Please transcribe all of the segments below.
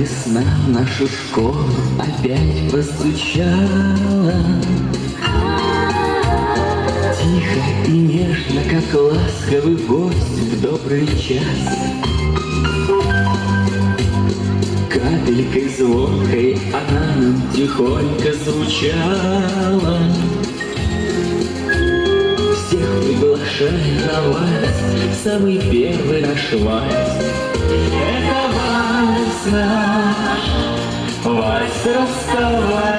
Весна нашу школу опять постучала. Тихо и нежно, как ласковый гость в добрый час. Капелькой звонкой она нам тихонько звучала. Всех приглашая на вальс, самый первый наш вальс. Это вальс наш, вальс расставания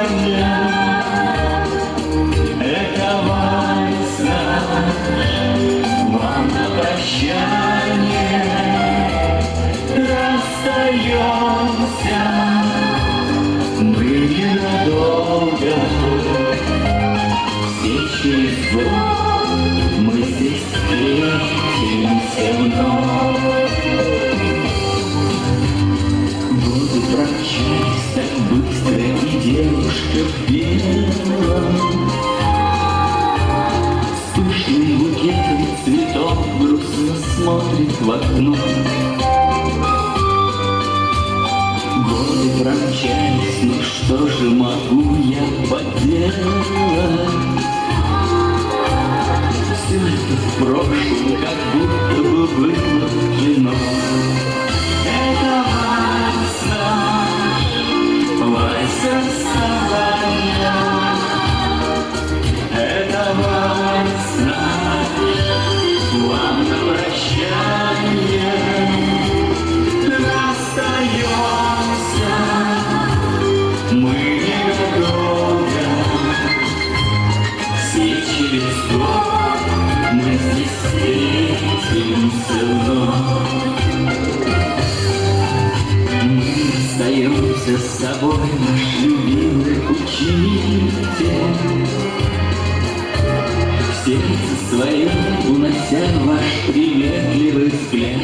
в окно Годы промчались, ну что же могу я поделать? Год мы здесь встретимся. Мы расстаемся с собой, наш любимый учитель. В сердце своем унося ваш приветливый взгляд.